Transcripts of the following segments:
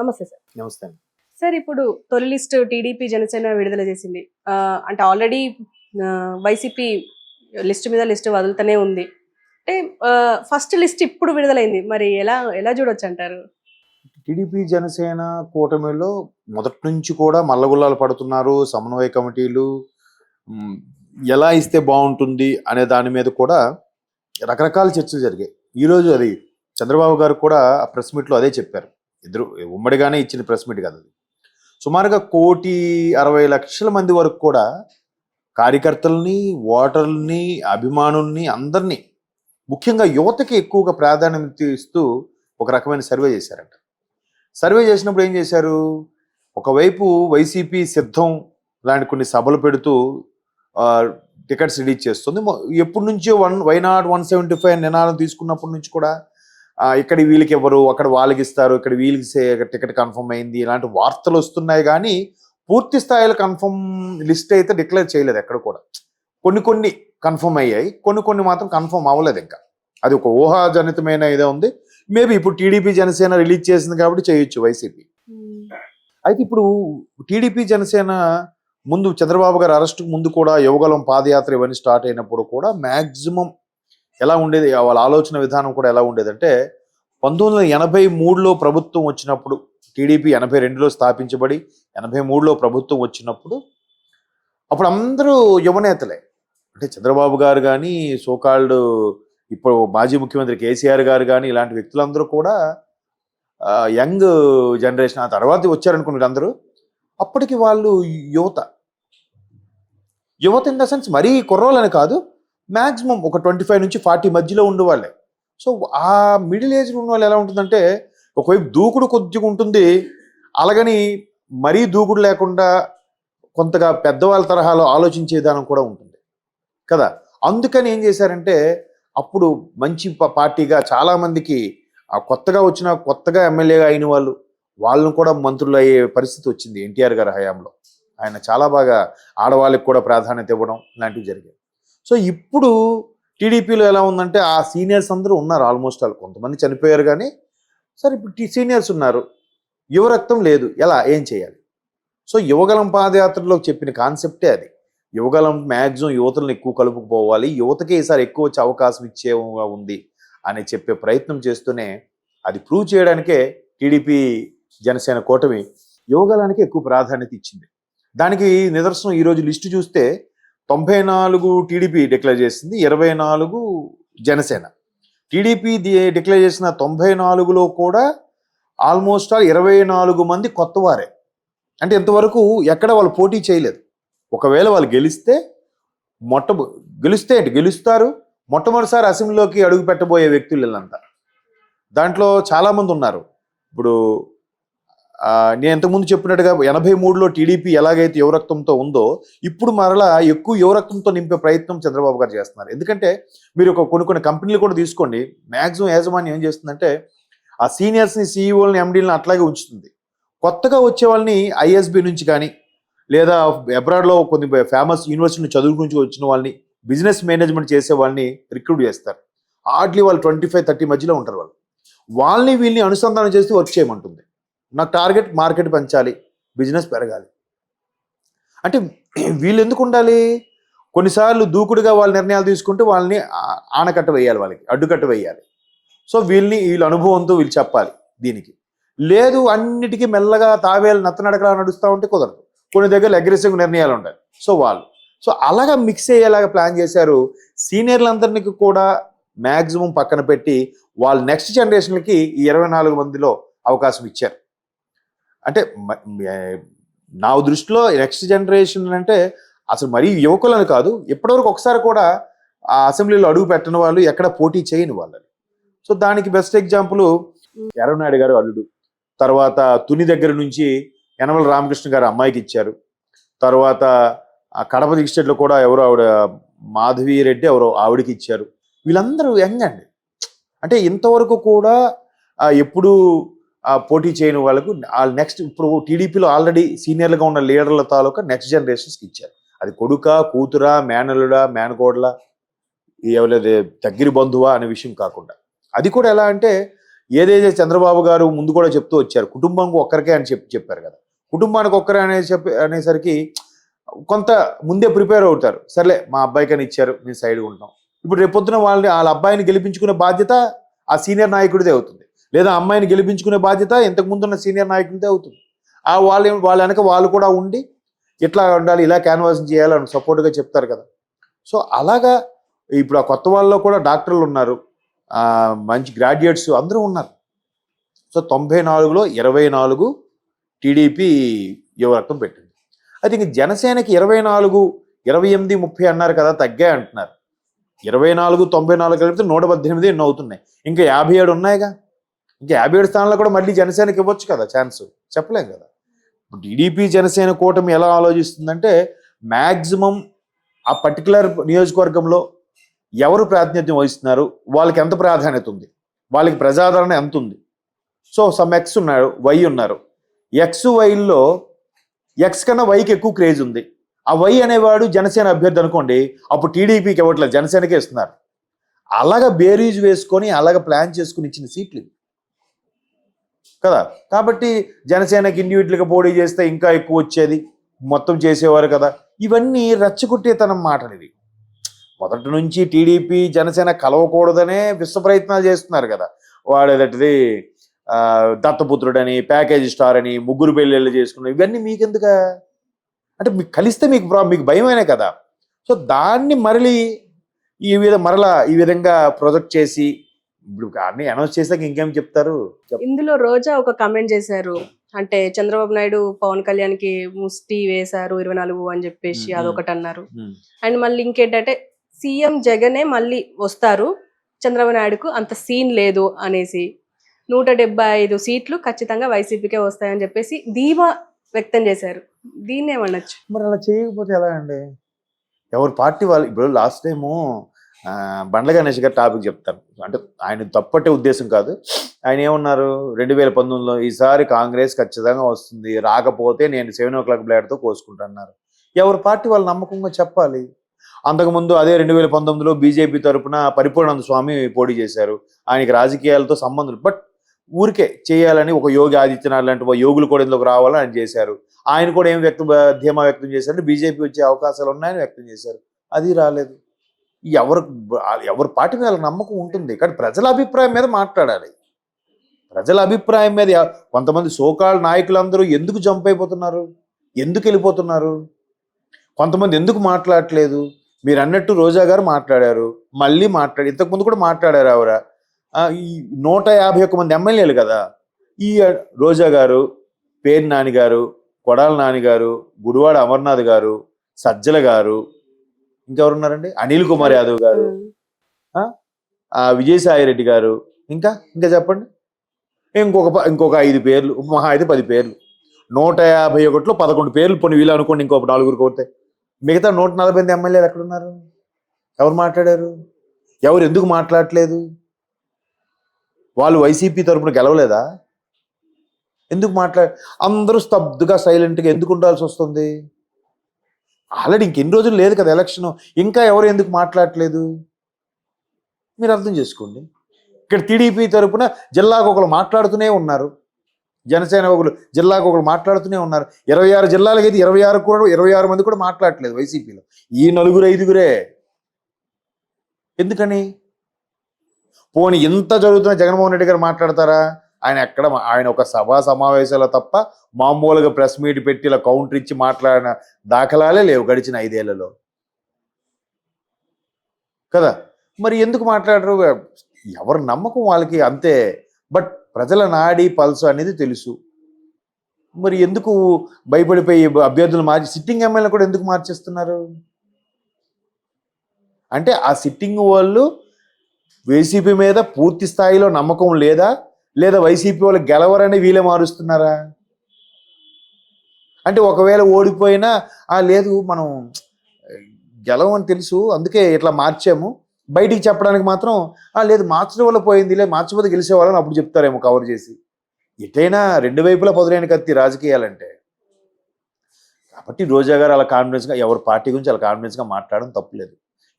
నమస్తే సార్. నమస్తే. సార్ ఇప్పుడు తొలి లిస్ట్ టీడీపీ జనసేన విడుదల చేసింది. అంటే ఆల్రెడీ వైసీపీ లిస్ట్ మీద లిస్ట్ వదులుతూనే ఉంది. అంటే ఫస్ట్ లిస్ట్ ఇప్పుడు విడుదలైంది. మరి ఎలా ఎలా చూడొచ్చు అంటారు టీడీపీ జనసేన కూటమిలో మొదటి నుంచి కూడా మల్లగుల్లాలు పడుతున్నారు. సమన్వయ కమిటీలు ఎలా ఇస్తే బాగుంటుంది అనే దాని మీద కూడా రకరకాల చర్చలు జరిగాయి. ఈరోజు అది చంద్రబాబు గారు కూడా ఆ ప్రెస్ మీట్లో అదే చెప్పారు. ఇద్దరు ఉమ్మడిగానే ఇచ్చిన ప్రెస్ మీట్ కదా అది. సుమారుగా కోటి అరవై లక్షల మంది వరకు కూడా కార్యకర్తల్ని ఓటర్లని అభిమానుల్ని అందరినీ ముఖ్యంగా యువతకి ఎక్కువగా ప్రాధాన్యత ఇస్తూ ఒక రకమైన సర్వే చేశారంట. సర్వే చేసినప్పుడు ఏం చేశారు? ఒకవైపు వైసీపీ సిద్ధం లాంటి కొన్ని సభలు పెడుతూ టికెట్స్ రిలీజ్ చేస్తుంది. ఎప్పటి నుంచో one why not one seventy five నినాదం తీసుకున్నప్పటి నుంచి కూడా ఇక్కడ వీళ్ళకి ఇవ్వరు అక్కడ వాళ్ళకి ఇస్తారు. ఇక్కడ వీళ్ళకి టికెట్ కన్ఫర్మ్ అయింది. ఇలాంటి వార్తలు వస్తున్నాయి కానీ పూర్తి స్థాయిలో కన్ఫర్మ్ లిస్ట్ అయితే డిక్లేర్ చేయలేదు ఎక్కడ కూడా. కొన్ని కొన్ని కన్ఫర్మ్ అయ్యాయి. కొన్ని కొన్ని మాత్రం కన్ఫర్మ్ అవ్వలేదు ఇంకా. అది ఒక ఊహాజనితమైన ఇదే ఉంది. మేబీ ఇప్పుడు టీడీపీ జనసేన రిలీజ్ చేసింది కాబట్టి చేయొచ్చు వైసీపీ. అయితే ఇప్పుడు టీడీపీ జనసేన ముందు చంద్రబాబు గారి అరెస్టుకు ముందు కూడా యువగలం పాదయాత్ర ఇవన్నీ స్టార్ట్ అయినప్పుడు కూడా మ్యాక్సిమం ఎలా ఉండేది? వాళ్ళ ఆలోచన విధానం కూడా ఎలా ఉండేదంటే పంతొమ్మిది వందల ఎనభై మూడులో ప్రభుత్వం వచ్చినప్పుడు టీడీపీ ఎనభై రెండులో స్థాపించబడి ఎనభై మూడులో ప్రభుత్వం వచ్చినప్పుడు అప్పుడు అందరూ యువనేతలే అంటే చంద్రబాబు గారు కానీ సోకాల్డ్ ఇప్పుడు మాజీ ముఖ్యమంత్రి కేసీఆర్ గారు కానీ ఇలాంటి వ్యక్తులందరూ కూడా యంగ్ జనరేషన్ ఆ తర్వాత వచ్చారనుకున్నారు అందరూ అప్పటికి వాళ్ళు యువత. యువత ఇన్ ద సెన్స్ మరీ కుర్రోళ్ళని కాదు మ్యాక్సిమం ఒక ట్వంటీ ఫైవ్ నుంచి ఫార్టీ మధ్యలో ఉండేవాళ్ళే. సో ఆ మిడిల్ ఏజ్ ఉన్న వాళ్ళు ఎలా ఉంటుందంటే ఒకవైపు దూకుడు కొద్దిగా ఉంటుంది. అలాగని మరీ దూకుడు లేకుండా కొంతగా పెద్దవాళ్ళ తరహాలో ఆలోచించే విధానం కూడా ఉంటుంది. కదా? అందుకని ఏం చేశారంటే అప్పుడు మంచి పార్టీగా చాలామందికి ఆ కొత్తగా వచ్చిన కొత్తగా ఎమ్మెల్యేగా అయిన వాళ్ళు వాళ్ళను కూడా మంత్రులు అయ్యే పరిస్థితి వచ్చింది ఎన్టీఆర్ గారి హయాంలో. ఆయన చాలా బాగా ఆడవాళ్ళకి కూడా ప్రాధాన్యత ఇవ్వడం ఇలాంటివి జరిగాయి. సో ఇప్పుడు టీడీపీలో ఎలా ఉందంటే ఆ సీనియర్స్ అందరూ ఉన్నారు ఆల్మోస్ట్ వాళ్ళు కొంతమంది చనిపోయారు కానీ సరే ఇప్పుడు సీనియర్స్ ఉన్నారు. యువ రక్తం లేదు. ఎలా? ఏం చేయాలి? సో యువగలం పాదయాత్రలో చెప్పిన కాన్సెప్టే అది. యువగలం మ్యాక్సిమం యువతలను ఎక్కువ కలుపుకుపోవాలి. యువతకే ఈసారి ఎక్కువ వచ్చే అవకాశం ఇచ్చేగా ఉంది అని చెప్పే ప్రయత్నం చేస్తూనే అది ప్రూవ్ చేయడానికే టీడీపీ జనసేన కూటమి యువగలానికి ఎక్కువ ప్రాధాన్యత ఇచ్చింది. దానికి నిదర్శనం ఈరోజు లిస్టు చూస్తే తొంభై నాలుగు టీడీపీ డిక్లేర్ చేసింది ఇరవై నాలుగు జనసేన. టీడీపీ డిక్లేర్ చేసిన తొంభై నాలుగులో కూడా ఆల్మోస్ట్ ఆల్ ఇరవై నాలుగు మంది కొత్త వారే. అంటే ఇంతవరకు ఎక్కడ వాళ్ళు పోటీ చేయలేదు. ఒకవేళ వాళ్ళు గెలిస్తే మొట్ట గెలిస్తే ఏంటి గెలుస్తారు? మొట్టమొదటిసారి అసెంబ్లీలోకి అడుగు పెట్టబోయే వ్యక్తులు వీళ్ళంతా. దాంట్లో చాలామంది ఉన్నారు. ఇప్పుడు నేను ఇంతకుముందు చెప్పినట్టుగా ఎనభై మూడులో టీడీపీ ఎలాగైతే యువరక్తంతో ఉందో ఇప్పుడు మరలా ఎక్కువ యువరక్తంతో నింపే ప్రయత్నం చంద్రబాబు గారు చేస్తున్నారు. ఎందుకంటే మీరు ఒక కొన్ని కొన్ని కంపెనీలు కూడా తీసుకోండి మ్యాక్సిమం యాజమాన్యం ఏం చేస్తుందంటే ఆ సీనియర్స్ని సీఈఓలని ఎండీలని అట్లాగే ఉంచుతుంది. కొత్తగా వచ్చే వాళ్ళని ఐఎస్బి నుంచి కానీ లేదా అబ్రాడ్లో కొన్ని ఫేమస్ యూనివర్సిటీ చదువు నుంచి వచ్చిన వాళ్ళని బిజినెస్ మేనేజ్మెంట్ చేసే వాళ్ళని రిక్రూట్ చేస్తారు. ఆర్డ్లీ వాళ్ళు ట్వంటీ ఫైవ్ థర్టీ మధ్యలో ఉంటారు వాళ్ళు. వాళ్ళని వీళ్ళని అనుసంధానం చేసి వర్క్ చేయమంటుంది. నాకు టార్గెట్ మార్కెట్ పెంచాలి బిజినెస్ పెరగాలి. అంటే వీళ్ళు ఎందుకు ఉండాలి? కొన్నిసార్లు దూకుడుగా వాళ్ళ నిర్ణయాలు తీసుకుంటే వాళ్ళని ఆనకట్ట వేయాలి వాళ్ళకి అడ్డుకట్ట వేయాలి. సో వీళ్ళని వీళ్ళ అనుభవంతో వీళ్ళు చెప్పాలి దీనికి. లేదు అన్నిటికీ మెల్లగా తావేలు నత్తనడకలా నడుస్తూ ఉంటే కుదరదు. కొన్ని దగ్గర అగ్రెసివ్ నిర్ణయాలు ఉంటాయి సో వాళ్ళు. సో అలాగా మిక్స్ అయ్యేలాగా ప్లాన్ చేశారు. సీనియర్లందరినీ కూడా మ్యాక్సిమం పక్కన పెట్టి వాళ్ళ నెక్స్ట్ జనరేషన్కి ఈ ఇరవై నాలుగు మందిలో అవకాశం ఇచ్చారు. అంటే నా దృష్టిలో నెక్స్ట్ జనరేషన్ అంటే అసలు మరీ యువకులను కాదు ఇప్పటివరకు ఒకసారి కూడా ఆ అసెంబ్లీలో అడుగు పెట్టని వాళ్ళు ఎక్కడ పోటీ చేయని వాళ్ళని. సో దానికి బెస్ట్ ఎగ్జాంపుల్ ఎర్రనాయుడు గారు అల్లుడు తర్వాత తుని దగ్గర నుంచి యనమల రామకృష్ణ గారు అమ్మాయికి ఇచ్చారు. తర్వాత ఆ కడప డిస్ట్రిక్ట్లో కూడా ఎవరో ఆవిడ మాధవి రెడ్డి ఎవరో ఆవిడకి ఇచ్చారు. వీళ్ళందరూ యంగ్ అండి. అంటే ఇంతవరకు కూడా ఎప్పుడూ ఎప్పుడు పోటీ చేయని వాళ్ళకు నెక్స్ట్ ఇప్పుడు టీడీపీలో ఆల్రెడీ సీనియర్లుగా ఉన్న లీడర్ల తాలూకా నెక్స్ట్ జనరేషన్స్కి ఇచ్చారు. అది కొడుక కూతురా మేనలుడా మేనకోడల ఎవరైతే దగ్గర బంధువా అనే విషయం కాకుండా. అది కూడా ఎలా అంటే ఏదైతే చంద్రబాబు గారు ముందు కూడా చెప్తూ వచ్చారు కుటుంబానికి ఒక్కరికే అని చెప్పి చెప్పారు కదా. కుటుంబానికి ఒక్కరే అనే చెప్పి అనేసరికి కొంత ముందే ప్రిపేర్ అవుతారు. సర్లే మా అబ్బాయికని ఇచ్చారు మేము సైడ్ ఉంటాం. ఇప్పుడు రేపొద్దున వాళ్ళని వాళ్ళ అబ్బాయిని గెలిపించుకునే బాధ్యత ఆ సీనియర్ నాయకుడిదే అవుతుంది. లేదా అమ్మాయిని గెలిపించుకునే బాధ్యత ఇంతకు ముందున్న సీనియర్ నాయకులతో అవుతుంది. ఆ వాళ్ళ వాళ్ళ వెనక వాళ్ళు కూడా ఉండి ఇట్లా ఉండాలి ఇలా క్యాన్వాసింగ్ చేయాలని సపోర్ట్గా చెప్తారు కదా. సో అలాగా ఇప్పుడు ఆ కొత్త వాళ్ళలో కూడా డాక్టర్లు ఉన్నారు. మంచి గ్రాడ్యుయేట్స్ అందరూ ఉన్నారు. సో తొంభై నాలుగులో ఇరవై నాలుగు టీడీపీ యువరత్నం పెట్టింది. అయితే ఇంక జనసేనకి ఇరవై నాలుగు ఇరవై ఎనిమిది ముప్పై అన్నారు కదా తగ్గాయి అంటున్నారు. ఇరవై నాలుగు తొంభై నాలుగు కలిపితే నూట పద్దెనిమిది ఎన్నో అవుతున్నాయి. ఇంకా యాభై ఏడు ఉన్నాయిగా. ఇంకా యాభై ఏడు స్థానాల్లో కూడా మళ్ళీ జనసేనకి ఇవ్వచ్చు కదా ఛాన్స్ చెప్పలేం కదా. టీడీపీ జనసేన కూటమి ఎలా ఆలోచిస్తుందంటే మ్యాక్సిమం ఆ పర్టికులర్ నియోజకవర్గంలో ఎవరు ప్రాతినిధ్యం వహిస్తున్నారు? వాళ్ళకి ఎంత ప్రాధాన్యత ఉంది? వాళ్ళకి ప్రజాదరణ ఎంత ఉంది? సో సమ్ ఎక్స్ ఉన్నారు వై ఉన్నారు. ఎక్స్ వైల్లో ఎక్స్ కన్నా వైకి ఎక్కువ క్రేజ్ ఉంది. ఆ వై అనేవాడు జనసేన అభ్యర్థి అనుకోండి అప్పుడు టీడీపీకి ఇవ్వట్లేదు జనసేనకే ఇస్తున్నారు. అలాగ బేరీజ్ వేసుకొని అలాగ ప్లాన్ చేసుకుని ఇచ్చిన సీట్లు ఇవి. కదా? కాబట్టి జనసేనకి ఇండివిజువల్గా పోటీ చేస్తే ఇంకా ఎక్కువ వచ్చేది. మొత్తం చేసేవారు కదా. ఇవన్నీ రచ్చగొట్టేతనం మాటలు ఇవి. మొదటి నుంచి టీడీపీ జనసేన కలవకూడదనే విశ్వ ప్రయత్నాలు చేస్తున్నారు కదా. వాడు ఏదటిది దత్తపుత్రుడని ప్యాకేజ్ స్టార్ అని ముగ్గురు పెళ్ళిళ్ళు చేసుకున్న ఇవన్నీ మీకెందుక? అంటే మీకు కలిస్తే మీకు ప్రా- మీకు భయమేనే కదా. సో దాన్ని మరలి ఈ విధ మరలా ఈ విధంగా ప్రొజెక్ట్ చేసి ఇప్పుడు అన్ని అనౌన్స్ చేశాక ఇంకేం చెప్తారు? చెప్- ఇందులో రోజా ఒక కమెంట్ చేశారు. అంటే చంద్రబాబు నాయుడు పవన్ కళ్యాణ్కి ముష్టి వేశారు ఇరవై నాలుగు అని చెప్పేసి. అదొకటి అన్నారు. అండ్ మళ్ళీ ఇంకేంటంటే సీఎం జగనే మళ్ళీ వస్తారు. చంద్రబాబు నాయుడుకు అంత సీన్ లేదు అనేసి. నూట డెబ్బై ఐదు సీట్లు ఖచ్చితంగా వైసీపీకే వస్తాయని చెప్పేసి ధీమా వ్యక్తం చేశారు. దీన్ని ఏమనొచ్చు? మరి అలా చేయకపోతే ఎలా అండి? ఎవరి పార్టీ వాళ్ళు ఇప్పుడు లాస్ట్ టైము బండ్ల గణేష్ గారు టాపిక్ చెప్తాను అంటే ఆయన తప్పట్టే ఉద్దేశం కాదు. ఆయన ఏమన్నారు? రెండు వేల పంతొమ్మిదిలో ఈసారి కాంగ్రెస్ ఖచ్చితంగా వస్తుంది. రాకపోతే నేను సెవెన్ ఓ క్లాక్ బ్లేడ్తో కోసుకుంటున్నారు ఎవరి పార్టీ వాళ్ళు నమ్మకంగా చెప్పాలి? అంతకుముందు అదే రెండు వేల పంతొమ్మిదిలో బీజేపీ తరపున పరిపూర్ణానంద స్వామి పోటీ చేశారు. ఆయనకి రాజకీయాలతో సంబంధం బట్ ఊరికే చేయాలని ఒక యోగి ఆదిత్యనాథ్ లాంటి యోగులు కూడా ఇందులోకి రావాలని ఆయన చేశారు. ఆయన కూడా ఏం వ్యక్తం ధీమా వ్యక్తం చేశారంటే బీజేపీ వచ్చే అవకాశాలు ఉన్నాయని వ్యక్తం చేశారు. అది రాలేదు. ఎవరు ఎవరి పార్టీ మీద నమ్మకం ఉంటుంది. కానీ ప్రజల అభిప్రాయం మీద మాట్లాడాలి. ప్రజల అభిప్రాయం మీద కొంతమంది సోకాళ్ళ నాయకులందరూ ఎందుకు జంప్ అయిపోతున్నారు? ఎందుకు వెళ్ళిపోతున్నారు? కొంతమంది ఎందుకు మాట్లాడట్లేదు? మీరు అన్నట్టు రోజా గారు మాట్లాడారు. మళ్ళీ మాట్లాడి ఇంతకుముందు కూడా మాట్లాడారు ఆవిడ. ఈ నూట యాభై ఒక్క మంది ఎమ్మెల్యేలు కదా? ఈ రోజా గారు పేరు నాని గారు కొడాల నాని గారు గుడివాడ అమర్నాథ్ గారు సజ్జల గారు ఇంకెవరున్నారండి? అనిల్ కుమార్ యాదవ్ గారు. ఆ? విజయసాయి రెడ్డి గారు. ఇంకా? ఇంకా చెప్పండి. ఇంకొక ఇంకొక ఐదు పేర్లు మహా అయితే పది పేర్లు. నూట యాభై ఒకటిలో పదకొండు పేర్లు పోనీ వీళ్ళు అనుకోండి ఇంకొక నలుగురు కోతే మిగతా నూట నలభై ఎనిమిది ఎమ్మెల్యేలు ఎక్కడున్నారు? ఎవరు మాట్లాడారు? ఎవరు ఎందుకు మాట్లాడట్లేదు? వాళ్ళు వైసీపీ తరపున గెలవలేదా? ఎందుకు మాట్లాడ అందరూ స్తబ్దుగా సైలెంట్గా ఎందుకు ఉండాల్సి వస్తుంది? ఆల్రెడీ ఇంకెన్ని రోజులు లేదు కదా ఎలక్షన్. ఇంకా ఎవరు ఎందుకు మాట్లాడట్లేదు? మీరు అర్థం చేసుకోండి. ఇక్కడ టీడీపీ తరపున జిల్లాకు ఒకరు మాట్లాడుతూనే ఉన్నారు. జనసేన ఒకరు జిల్లాకు ఒకరు మాట్లాడుతూనే ఉన్నారు. ఇరవై ఆరు జిల్లాలకి అయితే ఇరవై ఆరు కూడా ఇరవై ఆరు మంది కూడా మాట్లాడట్లేదు వైసీపీలో. ఈ నలుగురు ఐదుగురే. ఎందుకని? పోనీ ఇంత జరుగుతున్న జగన్మోహన్ రెడ్డి గారు మాట్లాడతారా? ఆయన ఎక్కడ ఆయన ఒక సభా సమావేశాలు తప్ప మామూలుగా ప్రెస్ మీట్ పెట్టి ఇలా కౌంటర్ ఇచ్చి మాట్లాడిన దాఖలాలే లేవు గడిచిన ఐదేళ్ళలో. కదా? మరి ఎందుకు మాట్లాడరు? ఎవరి నమ్మకం వాళ్ళకి? అంతే. బట్ ప్రజల నాడి పల్స్ అనేది తెలుసు. మరి ఎందుకు భయపడిపోయి అభ్యర్థులు మార్చి సిట్టింగ్ ఎమ్మెల్యే కూడా ఎందుకు మార్చేస్తున్నారు? అంటే ఆ సిట్టింగ్ వాళ్ళు వైసీపీ మీద పూర్తి స్థాయిలో నమ్మకం లేదా? లేదా వైసీపీ వాళ్ళు గెలవరని వీళ్ళే మారుస్తున్నారా? అంటే ఒకవేళ ఓడిపోయినా ఆ లేదు మనం గెలవని తెలుసు అందుకే ఇట్లా మార్చాము. బయటికి చెప్పడానికి మాత్రం ఆ లేదు మార్చడం వల్ల పోయింది లేదు మార్చకపోతే గెలిచేవాళ్ళని అప్పుడు చెప్తారేమో కవర్ చేసి. ఎటైనా రెండు వైపులా పొదలైన కత్తి రాజకీయాలంటే. కాబట్టి రోజా గారు అలా కాన్ఫిడెన్స్గా ఎవరి పార్టీ గురించి అలా కాన్ఫిడెన్స్గా మాట్లాడడం తప్పులేదు.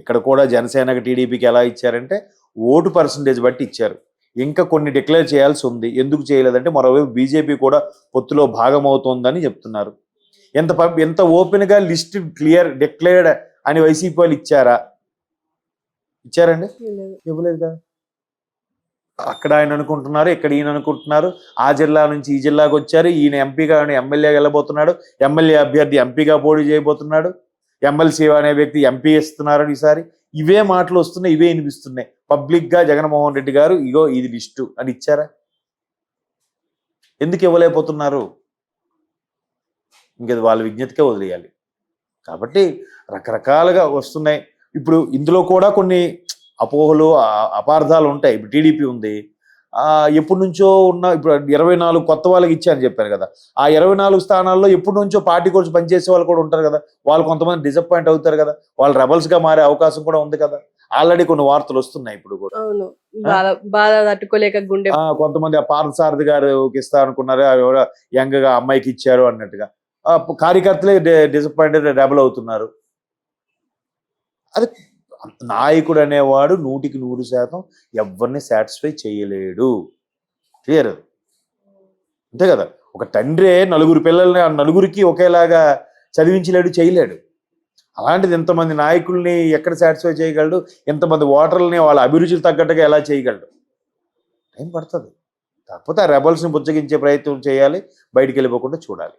ఇక్కడ కూడా జనసేనకి టీడీపీకి ఎలా ఇచ్చారంటే ఓటు పర్సంటేజ్ బట్టి ఇచ్చారు. ఇంకా కొన్ని డిక్లేర్ చేయాల్సి ఉంది. ఎందుకు చేయలేదంటే మరోవైపు బీజేపీ కూడా పొత్తులో భాగమవుతోందని చెప్తున్నారు. ఎంత ఎంత ఓపెన్గా లిస్ట్ క్లియర్ డిక్లేర్డ్ అని వైసీపీ వాళ్ళు ఇచ్చారా? ఇచ్చారండి? ఇవ్వలేదు కదా. అక్కడ ఆయన అనుకుంటున్నారు ఇక్కడ ఈయన అనుకుంటున్నారు ఆ జిల్లా నుంచి ఈ జిల్లాకు వచ్చారు ఈయన ఎంపీగా ఎమ్మెల్యేగా వెళ్ళబోతున్నాడు ఎమ్మెల్యే అభ్యర్థి ఎంపీగా పోటీ చేయబోతున్నాడు ఎమ్మెల్సీ అనే వ్యక్తి ఎంపీ ఇస్తున్నారు ఈసారి. ఇవే మాటలు వస్తున్నాయి ఇవే వినిపిస్తున్నాయి. పబ్లిక్గా జగన్మోహన్ రెడ్డి గారు ఇగో ఇది లిస్టు అని ఇచ్చారా? ఎందుకు ఇవ్వలేకపోతున్నారు? ఇంకది వాళ్ళ విజ్ఞతకే వదిలేయాలి. కాబట్టి రకరకాలుగా వస్తున్నాయి. ఇప్పుడు ఇందులో కూడా కొన్ని అపోహలు అపార్థాలు ఉంటాయి. ఇప్పుడు టీడీపీ ఉంది. ఎప్పటి నుంచో ఉన్న ఇప్పుడు ఇరవై నాలుగు కొత్త వాళ్ళకి ఇచ్చారని చెప్పారు కదా. ఆ ఇరవై నాలుగు స్థానాల్లో ఎప్పటి నుంచో పార్టీ కోసం పనిచేసే వాళ్ళు కూడా ఉంటారు కదా. వాళ్ళు కొంతమంది డిసప్పాయింట్ అవుతారు కదా. వాళ్ళు రెబల్స్గా మారే అవకాశం కూడా ఉంది కదా. ఆల్రెడీ కొన్ని వార్తలు వస్తున్నాయి ఇప్పుడు కూడా. అవును. బాధ బాధ తట్టుకోలేక గుండె ఆ, కొంతమంది ఆ పార్థసారథి గారికి ఇస్తా అనుకున్నారు అవి ఎవరో యంగ్గా అమ్మాయికి ఇచ్చారు అన్నట్టుగా. ఆ ప- కార్యకర్తలే డిసప్పాయింటెడ్ రెబల్ అవుతున్నారు. అది నాయకుడు అనేవాడు నూటికి నూరు శాతం ఎవరిని సాటిస్ఫై చేయలేడు. క్లియర్ అంతే కదా? ఒక తండ్రే నలుగురు పిల్లల్ని ఆ నలుగురికి ఒకేలాగా చదివించలేడు చేయలేడు. అలాంటిది ఇంతమంది నాయకుల్ని ఎక్కడ సాటిస్ఫై చేయగలడు? ఇంతమంది ఓటర్లని వాళ్ళ అభిరుచులు తగ్గట్టుగా ఎలా చేయగలడు? టైం పడుతుంది. కాకపోతే ఆ రెబల్స్ని బుజ్జగించే ప్రయత్నం చేయాలి బయటికి వెళ్ళిపోకుండా చూడాలి.